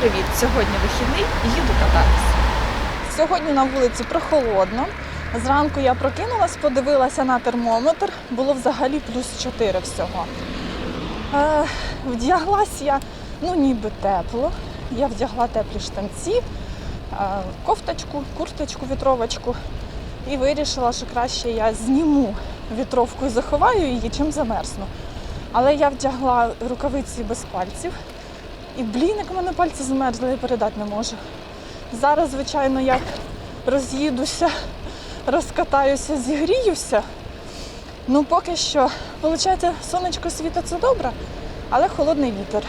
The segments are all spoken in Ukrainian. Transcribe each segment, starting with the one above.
привіт! Сьогодні вихідний і їду кататися. Сьогодні на вулиці прохолодно. Зранку я прокинулась, подивилася на термометр, було взагалі плюс 4 всього. Е, вдяглась я, ну ніби тепло. Я вдягла теплі штанці, е, кофточку, курточку, вітровочку і вирішила, що краще я зніму вітровку і заховаю її, чим замерзну. Але я вдягла рукавиці без пальців. І блін, як у мене пальці замерзли, я передати не можу. Зараз, звичайно, я роз'їдуся, розкатаюся, зігріюся. Ну, поки що, виходить, сонечко світить це добре, але холодний вітер.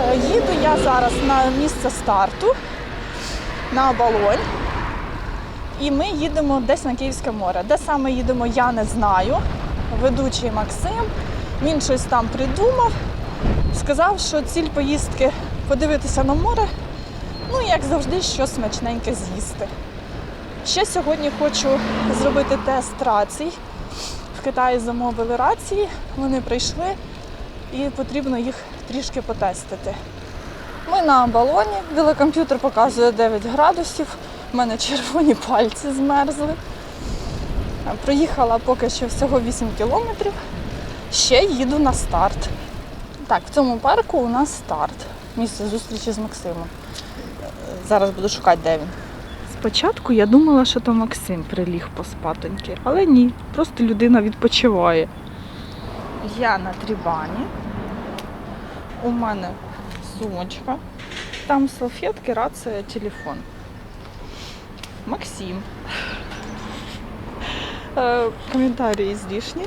Е, Їду я зараз на місце старту, на балонь. І ми їдемо десь на Київське море. Де саме їдемо, я не знаю. Ведучий Максим, він щось там придумав. Сказав, що ціль поїздки подивитися на море, ну і як завжди, щось смачненьке з'їсти. Ще сьогодні хочу зробити тест рацій. В Китаї замовили рації, вони прийшли і потрібно їх трішки потестити. Ми на балоні, велокомп'ютер показує 9 градусів, у мене червоні пальці змерзли. Проїхала поки що всього 8 кілометрів. Ще їду на старт. Так, в цьому парку у нас старт. Місце зустрічі з Максимом. Зараз буду шукати, де він. Спочатку я думала, що то Максим приліг поспатоньки, але ні, просто людина відпочиває. Я на трібані. У мене сумочка. Там салфетки, рація, телефон. Максим. Е, коментарі злішні.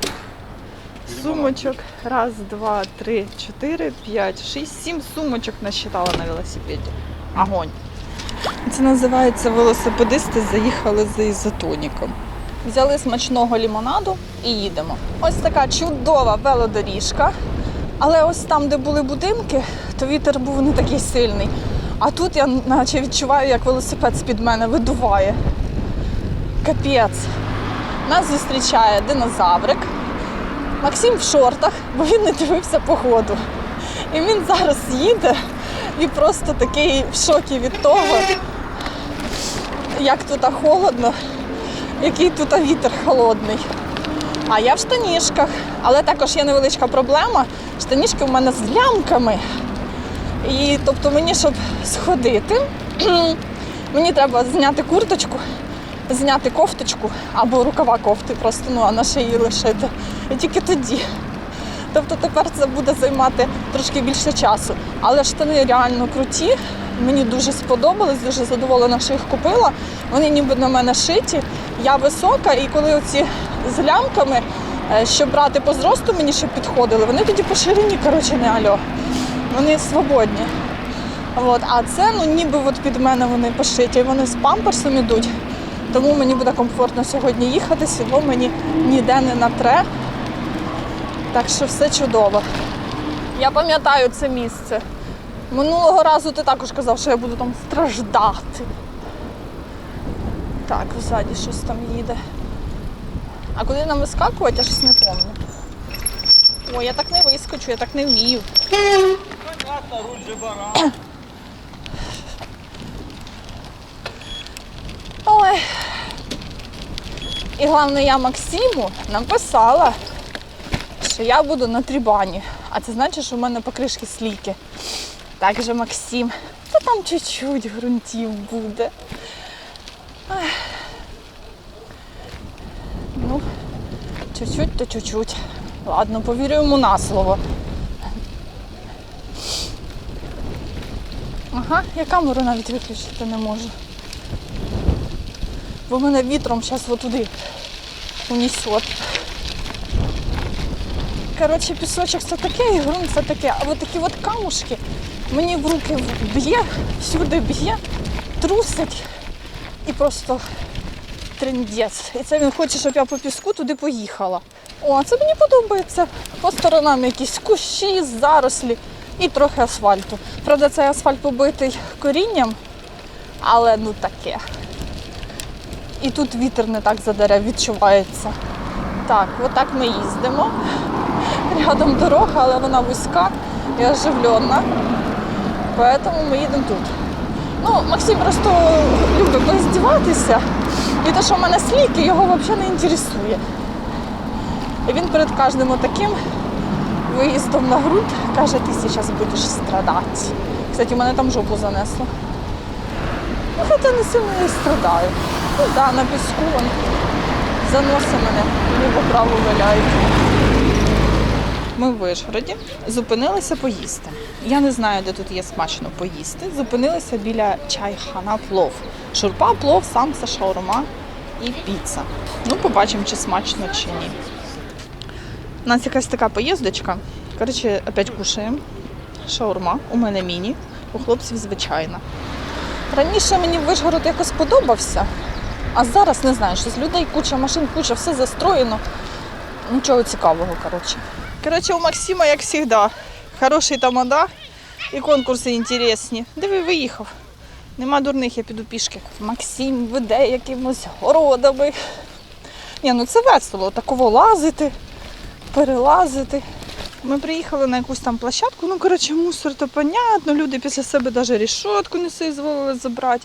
Сумочок. Раз, два, три, чотири, п'ять, шість, сім сумочок насчитала на велосипеді. Огонь. Це називається велосипедисти заїхали за ізотоніком. Взяли смачного лімонаду і їдемо. Ось така чудова велодоріжка. Але ось там, де були будинки, то вітер був не такий сильний. А тут я наче відчуваю, як велосипед з-під мене видуває. Капець. Нас зустрічає динозаврик. Максим в шортах, бо він не дивився погоду. І він зараз їде і просто такий в шокі від того, як тут холодно, який тут вітер холодний. А я в штанішках, але також є невеличка проблема. Штанішки в мене з лямками. І тобто мені, щоб сходити, мені треба зняти курточку, зняти кофточку або рукава кофти, просто ну, а на шиї лишити. І тільки тоді. Тобто тепер це буде займати трошки більше часу. Але штани реально круті. Мені дуже сподобались, дуже задоволена, що їх купила. Вони ніби на мене шиті. Я висока, і коли оці з лямками, е, щоб брати по зросту, мені ще підходили, вони тоді по ширині, коротше, не альо. Вони свободні. От. А це ну, ніби от під мене вони пошиті, вони з памперсом ідуть. Тому мені буде комфортно сьогодні їхати, сідло мені ніде не натре. Так що все чудово. Я пам'ятаю це місце. Минулого разу ти також казав, що я буду там страждати. Так, ззаді щось там їде. А куди нам вискакувати, я щось не пам'ятаю. Ой, я так не вискочу, я так не вмію. Ой. І головне, я Максиму написала, що я буду на трібані. А це значить, що в мене покришки сліки. Так же Максим, та там чуть-чуть ґрунтів буде. Ну, чуть-чуть, то чуть-чуть. Ладно, повірю йому на слово. Ага, я камеру навіть виключити не можу. Бо мене вітром зараз отуди унесет. Коротше, пісочок це таке, і ґрунт це таке. А от такі от камушки мені в руки б'є, всюди б'є, трусить і просто трендець. І це він хоче, щоб я по піску туди поїхала. О, це мені подобається. По сторонам якісь кущі, зарослі і трохи асфальту. Правда, цей асфальт побитий корінням, але ну таке. І тут вітер не так за дерев відчувається. Так, отак ми їздимо. Рядом дорога, але вона вузька і оживлена. Поэтому ми їдемо тут. Ну, Максим просто любить поздіватися. І те, що в мене сліки, його взагалі не інтересує. І він перед кожним таким виїздом на ґрунт каже, ти зараз будеш страдати. Кстати, у мене там жопу занесло. Ну, хоча не сильно і страдаю. Ну так, да, на піску вон заносить мене, ліво-право валяють. Ми в Вишгороді зупинилися поїсти. Я не знаю, де тут є смачно поїсти. Зупинилися біля чайхана плов. Шурпа, плов, самса, шаурма і піца. Ну, побачимо, чи смачно, чи ні. У нас якась така поїздочка. Коротше, опять кушаємо. Шаурма, у мене міні, у хлопців звичайна. Раніше мені Вишгород якось подобався, а зараз не знаю, що з людей куча машин, куча, все застроєно. Нічого цікавого, коротше. Коротше, у Максима, як завжди, хороший тамада і конкурси інтересні. Диви, виїхав. Нема дурних, я піду пішки. Максим веде якимось городами. Ні, ну це весело, такого лазити, перелазити. Ми приїхали на якусь там площадку, ну коротше, мусор, то понятно, люди після себе навіть рішотку не соізволили забрати.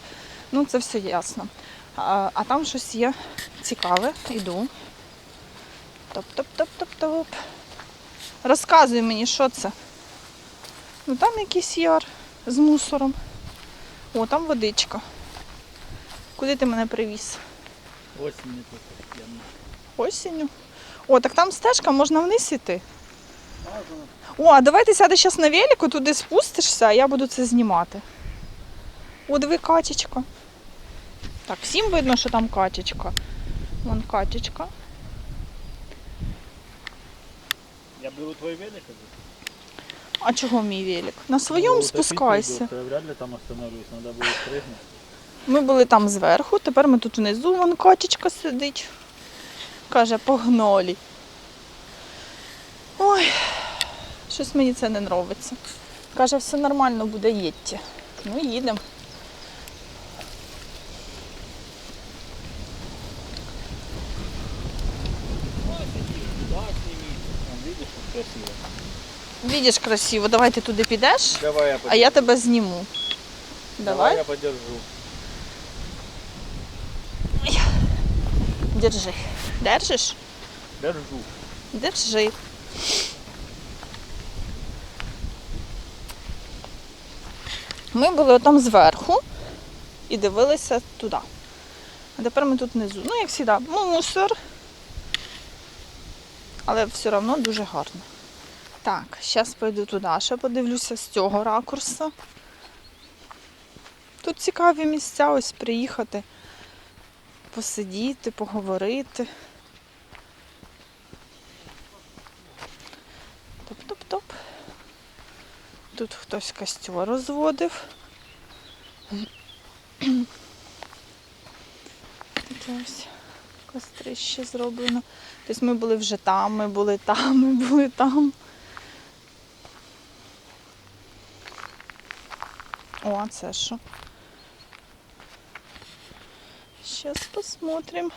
Ну, це все ясно. А, а там щось є цікаве, йду. Топ-топ-топ-топ-топ. Розказуй мені, що це. Ну там якийсь яр з мусором. О, там водичка. Куди ти мене привіз? Осінь тут. Осінню. О, так там стежка, можна вниз іти. О, а давай ти сядеш зараз на велику, туди спустишся, а я буду це знімати. О, диви качечка. Так, всім видно, що там качечка. Вон качечка. Я беру твой велик. А чого мій велик? На своєму спускайся. Я вряд ли там остановлюсь, надо будет прыгнуть. Ми були там зверху, тепер ми тут внизу, вон качечка сидить. Каже, погнали. Ой, щось мені це не подобається. Каже, все нормально буде, їдьте. Ну, їдемо. Вон, видишь, как красиво. Видиш красиво, давай ти туди підеш, Давай я, а я тебе зніму. Давай, я подержу. держи. Держиш? Держу. Держи. Ми були там зверху і дивилися туди. А тепер ми тут внизу. Ну, як завжди, мусор. Але все одно дуже гарно. Так, зараз пойду туди, ще подивлюся з цього ракурсу. Тут цікаві місця, ось приїхати, посидіти, поговорити. Топ-топ-топ. Тут хтось костер розводив. Ось кострище зроблено. Тобто ми були вже там, ми були там, ми були там. О, а це що? Зараз посмотрим.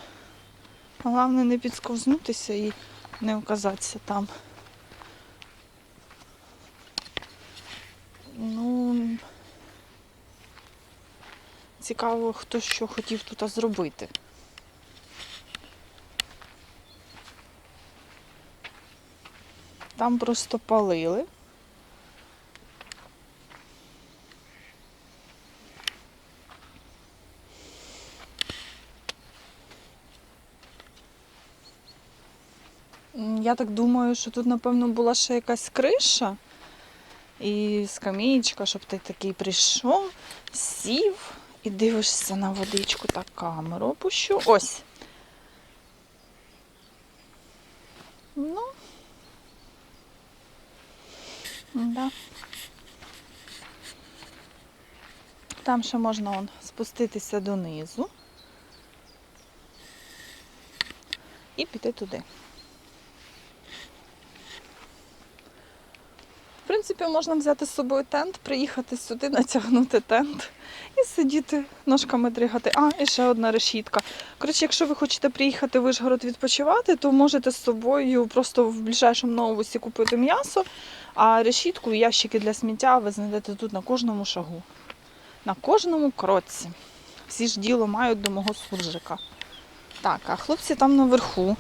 Головне не підсковзнутися і не оказатися там. Ну, цікаво, хто що хотів тут зробити. Там просто палили. Я так думаю, що тут, напевно, була ще якась криша і скамеєчка, щоб ти такий прийшов, сів і дивишся на водичку. Так, камеру опущу. Ось. Ну. Да. Там ще можна он, спуститися донизу і піти туди. В принципі, можна взяти з собою тент, приїхати сюди, натягнути тент і сидіти, ножками дригати. А, і ще одна решітка. Коротше, якщо ви хочете приїхати в Вишгород відпочивати, то можете з собою просто в ближайшому новусі купити м'ясо, а решітку і ящики для сміття ви знайдете тут на кожному шагу, на кожному кроці. Всі ж діло мають до мого суржика. Так, а хлопці там наверху.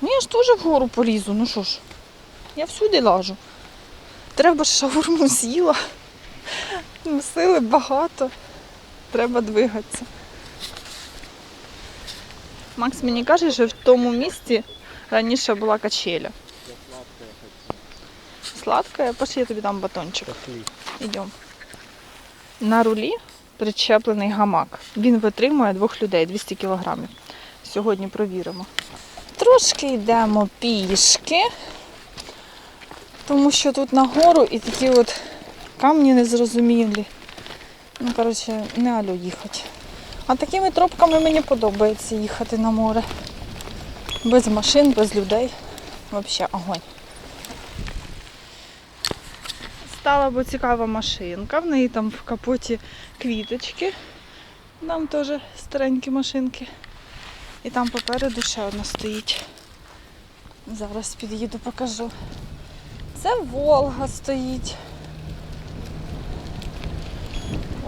Ну я ж теж вгору полізу, ну що ж, я всюди лажу. Треба ж шаурму з'їла. Сили багато. Треба двигатися. Макс мені каже, що в тому місці раніше була качеля. Сладка, пошли я тобі дам батончик. Йдемо. На рулі причеплений гамак. Він витримує двох людей 200 кілограмів. Сьогодні провіримо. Трошки йдемо пішки, тому що тут нагору і такі от камні незрозумілі. Ну, коротше, не алю їхати. А такими тропками мені подобається їхати на море. Без машин, без людей. Взагалі огонь. Стала бо цікава машинка, в неї там в капоті квіточки. Нам теж старенькі машинки. І там попереду ще одна стоїть. Зараз під'їду, покажу. Це Волга стоїть.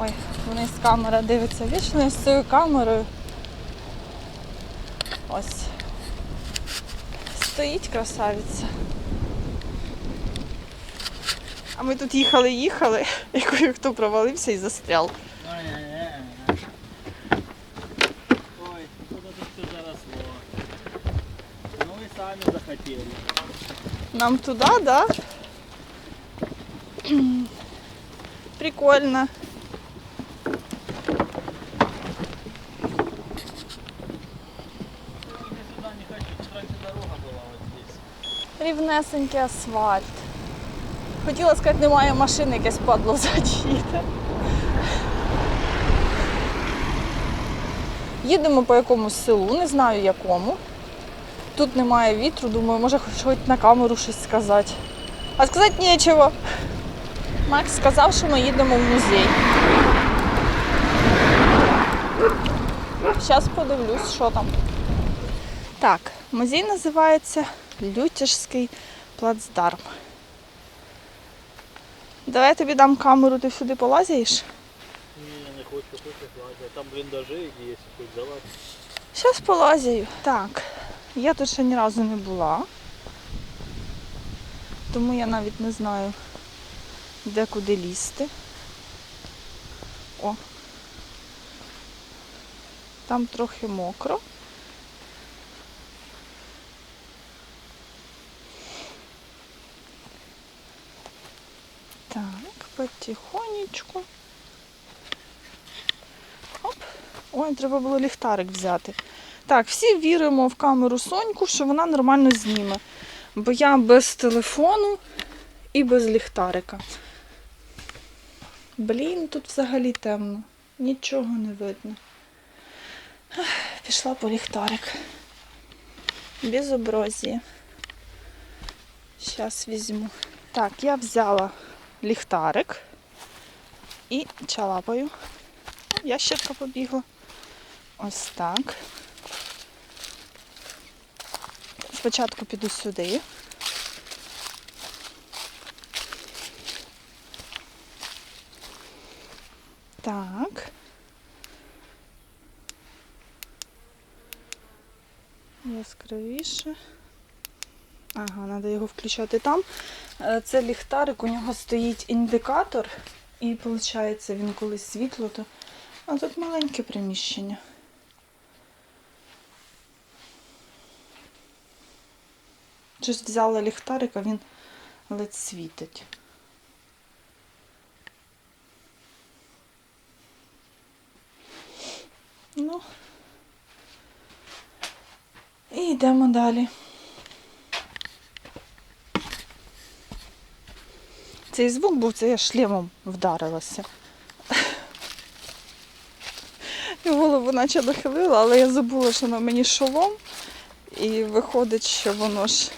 Ой, вниз камера дивиться. Вічно з цією камерою. Ось. Стоїть красавиця. А ми тут їхали, їхали, і хто провалився і застрял. Ай-яй-яй. Ой, куда тут все заросло. Ну вы сами захотели. Нам туди, да? Прикольно. Я сюда не хочу, тут раньше дорога была вот здесь. Рівнесенький асфальт. Хотіла сказати, немає машини, якесь падло їде. Їдемо по якомусь селу, не знаю якому. Тут немає вітру, думаю, може хоч на камеру щось сказати. А сказати нічого. Макс сказав, що ми їдемо в музей. Зараз подивлюсь, що там. Так, музей називається Лютяжський плацдарм. Давай я тобі дам камеру, ти сюди полазяєш. Не, не хочу, хочу лазить. Там блиндажи есть, хоть залазь. Зараз полазяю. Так, я тут ще ні разу не була. Тому я навіть не знаю, де куди лізти. О. Там трохи мокро. Так, потихонечку. Оп. Ой, треба було ліхтарик взяти. Так, всі віримо в камеру Соньку, що вона нормально зніме. Бо я без телефону і без ліхтарика. Блін, тут взагалі темно. Нічого не видно. Пішла по ліхтарик. Без Безобразие. Зараз візьму. Так, я взяла ліхтарик і чалапаю. Ящерка побігла. Ось так. Спочатку піду сюди. Так. Яскравіше. Ага, треба його включати там. Е, Це ліхтарик, у нього стоїть індикатор, і виходить, він коли світло, то. А тут маленьке приміщення. Щось взяла ліхтарик, а він ледь світить. Ну. І йдемо далі. Цей звук був, це я шлемом вдарилася. І голову наче нахилила, але я забула, що на мені шолом. І виходить, що воно ж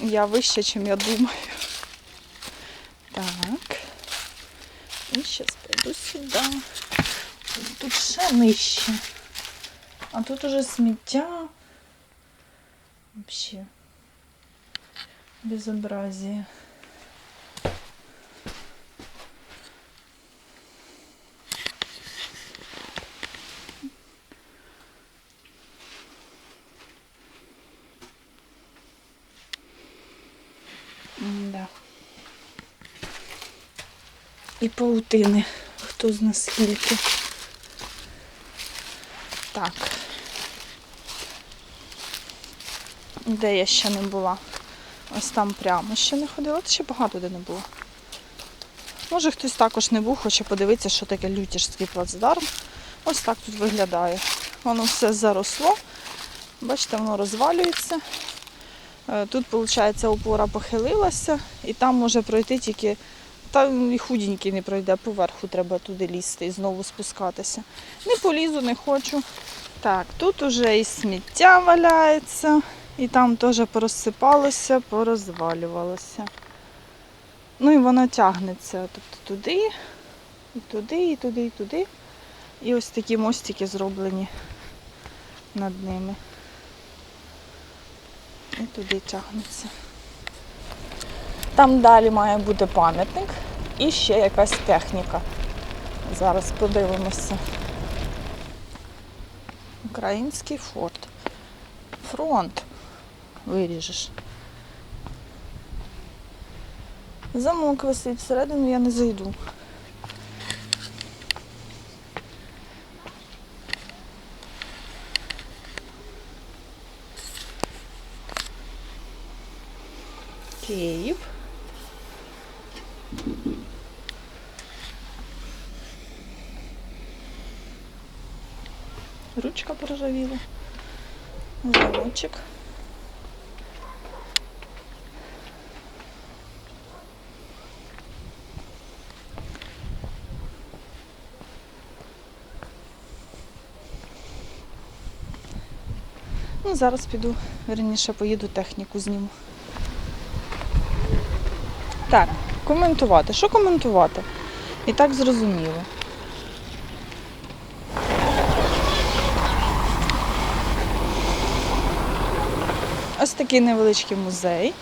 я вище, чим я думаю. Так. І зараз прийду сюди. Тут ще нижче. А тут уже сміття. Вообще. Безобразие. Да. І паутини. Хто з нас скільки. Так. Де я ще не була? Ось там прямо ще не ходила, Та ще багато де не було. Може хтось також не був, хоче подивитися, що таке лютішський плацдарм. Ось так тут виглядає. Воно все заросло. Бачите, воно розвалюється. Е, Тут, виходить, опора похилилася, і там може пройти тільки. Та і худенький не пройде, поверху треба туди лізти і знову спускатися. Не полізу, не хочу. Так, тут уже і сміття валяється, і там теж порозсипалося, порозвалювалося. Ну і воно тягнеться тобто туди, і туди, і туди, і туди. І ось такі мостики зроблені над ними. І туди тягнеться. Там далі має бути пам'ятник і ще якась техніка. Зараз подивимося. Український форт. Фронт. Виріжеш. Замок висить, всередину я не зайду. Київ. Ручка поржавіла. Замочок. Ну, зараз піду, верніше поїду техніку зніму. Так, коментувати. Що коментувати? І так зрозуміло. Такий невеличкий музей.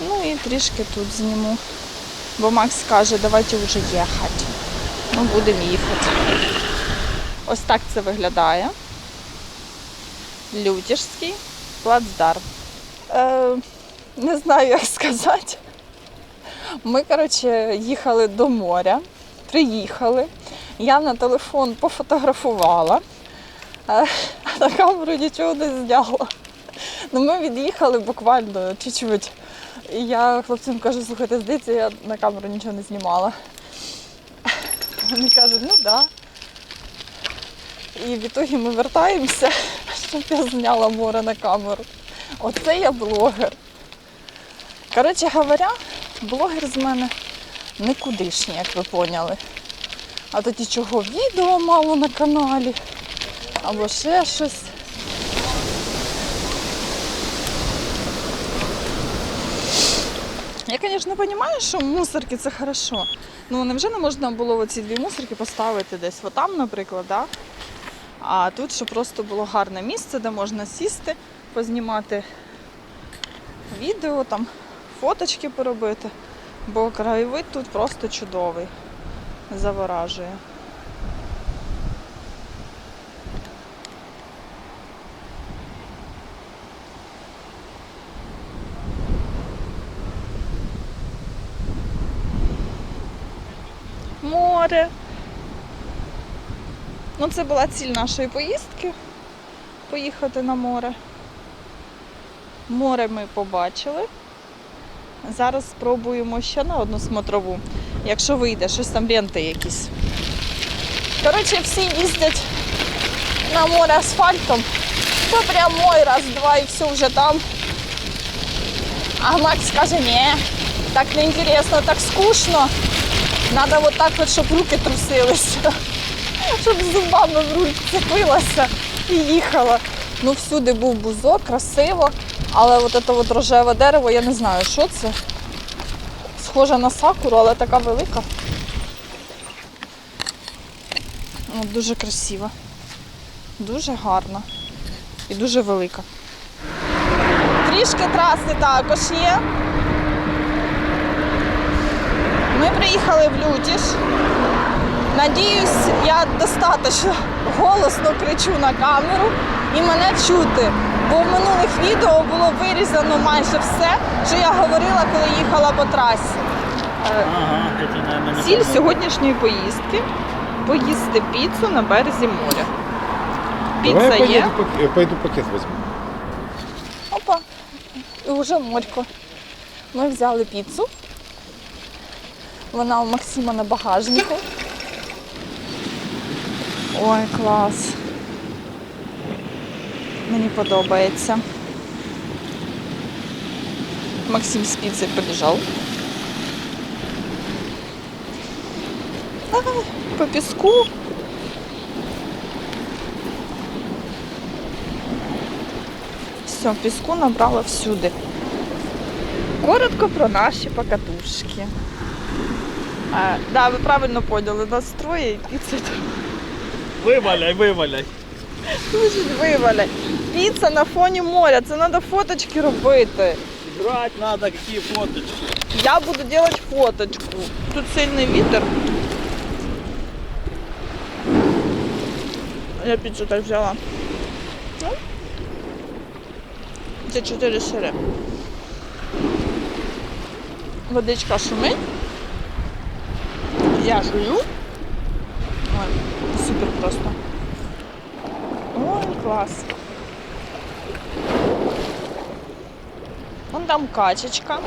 Ну і трішки тут зніму. Бо Макс каже, давайте вже їхати. Ну, будемо їхати. Ось так це виглядає. Лютішський плацдарм. Е, не знаю, як сказати. Ми, коротше, їхали до моря, приїхали. Я на телефон пофотографувала, е, а на камеру нічого не зняла. Ну, ми від'їхали буквально чуть-чуть. І я хлопцям кажу, слухайте, здається, я на камеру нічого не знімала. Вони кажуть, ну так. Да. І в ітогі ми вертаємося, щоб я зняла море на камеру. Оце я блогер. Коротше говоря, блогер з мене никудишній, як ви поняли. А тоді чого відео мало на каналі, або ще щось. Я, звісно, розумію, що мусорки це хорошо. Ну невже не можна було ці дві мусорки поставити десь отам, наприклад, да? а тут, щоб просто було гарне місце, де можна сісти, познімати відео, там, фоточки поробити. Бо краєвид тут просто чудовий, заворажує. Море. Ну, це була ціль нашої поїздки поїхати на море. Море ми побачили. Зараз спробуємо ще на одну смотрову, якщо вийде, щось там ленти якісь. Коротше, всі їздять на море асфальтом. То прям мой раз-два і все вже там. А Макс каже, ні, так не інтересно, так скучно. Надо вот так от, щоб руки трусилися, щоб зубами в руль вцепилася і їхала. Ну, всюди був бузок, красиво, але от це от рожеве дерево, я не знаю, що це. Схоже на сакуру, але така велика. От, дуже красива. Дуже гарна і дуже велика. Трішки траси також є. Ми приїхали в Лютіш. Надіюсь, я достатньо голосно кричу на камеру і мене чути. Бо в минулих відео було вирізано майже все, що я говорила, коли їхала по трасі. Е, Ага, не Ціль сьогоднішньої поїздки поїсти піцу на березі моря. Давай я Піца є. поеду, я пойду пакет возьму. Опа, і вже морько. Ми взяли піцу. Вона у Максима на багажнику. Ой, клас. Мені подобається. Максим піци побіжав. Ай, По піску. Все, піску набрала всюди. Коротко про наші покатушки. А, да, ви правильно поняли, нас троє і це Виваляй, виваляй. дуже вивалять. Піца на фоні моря, це треба фоточки робити. Брать надо какие фоточки. Я буду делать фоточку. Тут сильний вітер. Я піцу так взяла. Ну, Це чотири сири. Водичка шумить. Я жую. Ой, супер просто. Ой, клас. Вон там качечка.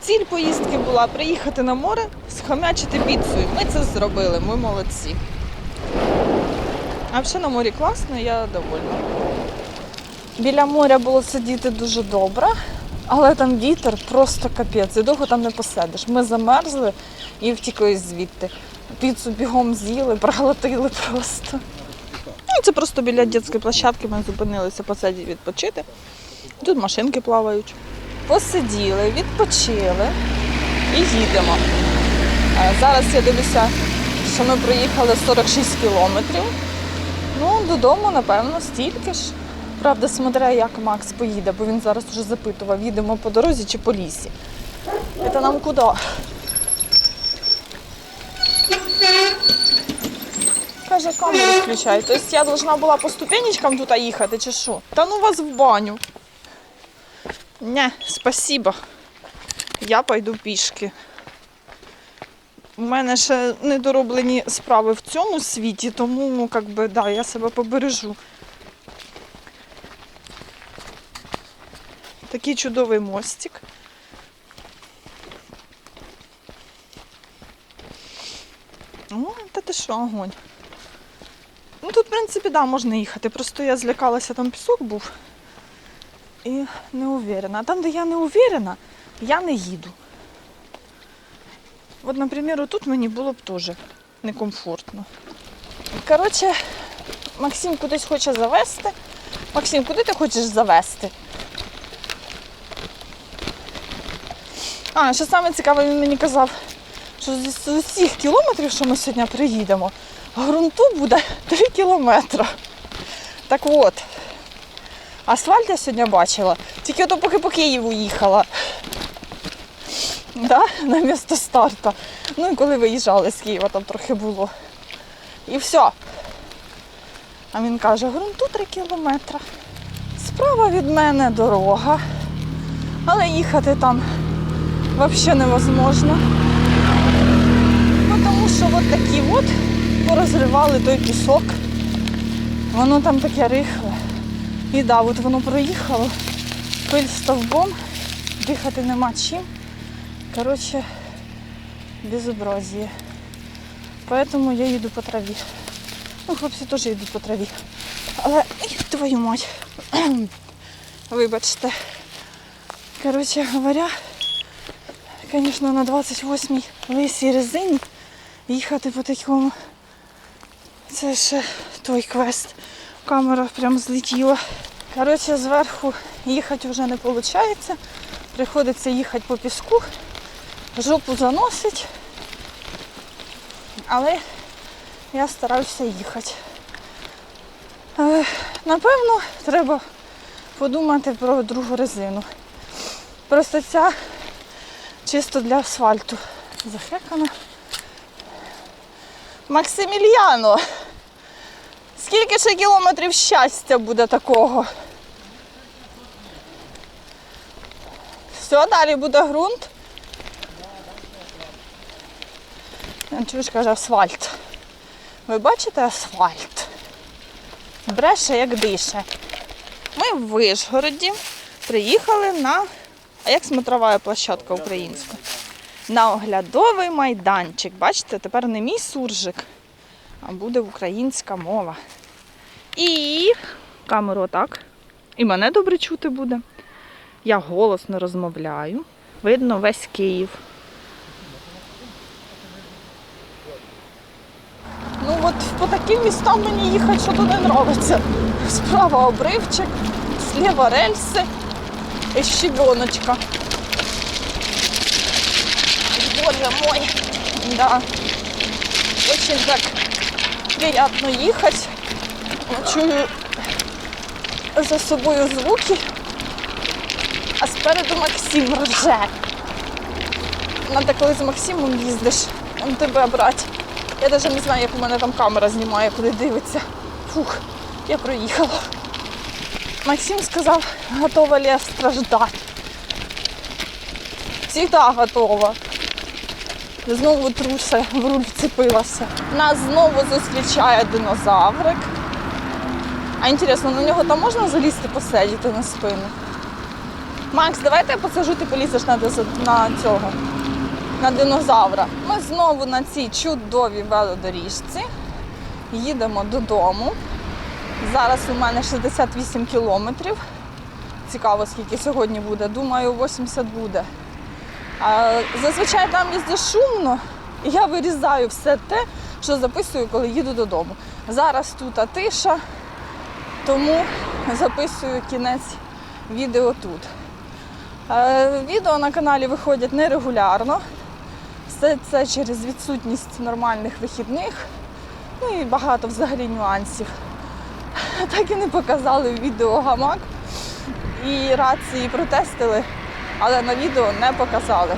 Ціль поїздки була приїхати на море, схомячити піцею. Ми це зробили, ми молодці. А взагалі на морі класно, я довольна. Біля моря було сидіти дуже добре, але там вітер просто капець, і довго там не посидиш. Ми замерзли і втікли звідти. Піцу бігом з'їли, проглотили просто. Ну, це просто біля дитячої площадки ми зупинилися посидіти відпочити. Тут машинки плавають. Посиділи, відпочили і їдемо. Е, Зараз я дивлюся, що ми проїхали 46 кілометрів. Ну, додому, напевно, стільки ж. Правда, смотря, як Макс поїде, бо він зараз вже запитував, їдемо по дорозі чи по лісі. Це нам куди? Каже, камеру включай. Тобто я должна була по ступенечкам тут їхати, чи що? Та ну вас в баню. Не, спасибо. Я пойду пішки. У мене ще недороблені справи в цьому світі, тому ну, как би, да, я себе побережу. Такий чудовий мостик. О, та ти що, огонь. Ну тут, в принципі, да, можна їхати. Просто я злякалася, там пісок був. І не уверена. А там, де я не уверена, я не їду. От, наприклад, тут мені було б теж некомфортно. Коротше, Максим кудись хоче завести. Максим, куди ти хочеш завести? А, що саме цікаве, він мені казав, що з усіх кілометрів, що ми сьогодні приїдемо, ґрунту буде 3 кілометри. Так от, асфальт я сьогодні бачила, тільки ото поки по Києву їхала. Да? На місто старту. Ну і коли виїжджали з Києва, там трохи було. І все. А він каже, ґрунту 3 кілометри. Справа від мене дорога. Але їхати там взагалі невозможно. Ну, тому що от такі порозривали той пісок. Воно там таке рихле. І да, от воно проїхало, пиль стовбом, дихати нема чим. Коротше, безобразие. Поэтому я їду по траві. Ну, хлопці теж йдуть по траві. Але твою мать. Вибачте. Коротше говоря, звісно, на 28-й лисій резині їхати по такому. Це ще той квест. Камера прям злетіла. Коротше, зверху їхати вже не виходить. Приходиться їхати по піску. Жопу заносить. Але я стараюся їхати. Е, Напевно, треба подумати про другу резину. Просто ця чисто для асфальту захекана. Максимільяно! Скільки ще кілометрів щастя буде такого? Все, далі буде ґрунт. Чуєш, каже, асфальт. Ви бачите асфальт? Бреше, як дише. Ми в Вишгороді приїхали на. А як смотрова площадка українська? На оглядовий майданчик. Бачите, тепер не мій суржик, а буде українська мова. І камеру отак. І мене добре чути буде. Я голосно розмовляю. Видно весь Київ. Ну от по таким містам мені їхати що то не подобається. Справа обривчик, зліва рельси і щебеночка. Боже мой, да. Очень так приятно їхати. Чую за собою звуки, а спереду Максим рже. Надо коли з Максимом їздиш, він тебе брати. Я навіть не знаю, як у мене там камера знімає, куди дивиться. Фух, я проїхала. Максим сказав, готова ли я страждати. Всегда готова. Знову труся, в руль вцепилася. Нас знову зустрічає динозаврик. А інтересно, на нього там можна залізти посидіти на спину? Макс, давайте я посажу, ти полізеш на, на цього, на динозавра. Ми знову на цій чудовій велодоріжці їдемо додому. Зараз у мене 68 кілометрів. Цікаво, скільки сьогодні буде. Думаю, 80 буде. А, зазвичай там їздить шумно, і я вирізаю все те, що записую, коли їду додому. Зараз тут тиша, тому записую кінець відео тут. Е, Відео на каналі виходять нерегулярно. Все це через відсутність нормальних вихідних. Ну і багато взагалі нюансів. Так і не показали відео гамак. І рації протестили, але на відео не показали.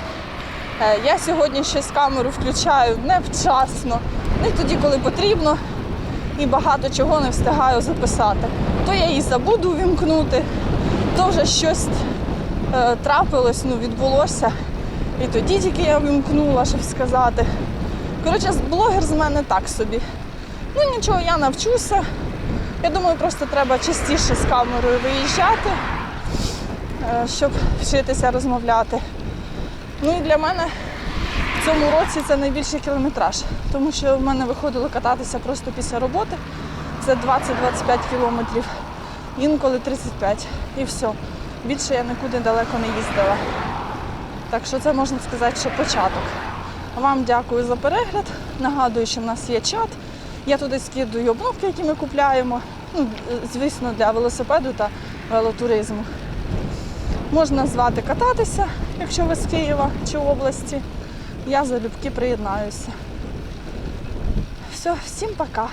Е, Я сьогодні щось камеру включаю невчасно, не тоді, коли потрібно, і багато чого не встигаю записати. То я її забуду вімкнути, то вже щось е, трапилось, ну, відбулося. І тоді тільки я вимкнула, щоб сказати. Коротше, блогер з мене так собі. Ну нічого, я навчуся. Я думаю, просто треба частіше з камерою виїжджати, е, щоб вчитися розмовляти. Ну і для мене в цьому році це найбільший кілометраж, тому що в мене виходило кататися просто після роботи. Це 20-25 кілометрів, інколи 35 і все. Більше я нікуди далеко не їздила. Так що це можна сказати, що початок. Вам дякую за перегляд. Нагадую, що в нас є чат. Я туди скидую обновки, які ми купляємо. Ну, звісно, для велосипеду та велотуризму. Можна звати кататися, якщо ви з Києва чи області. Я залюбки приєднаюся. Все, всім пока.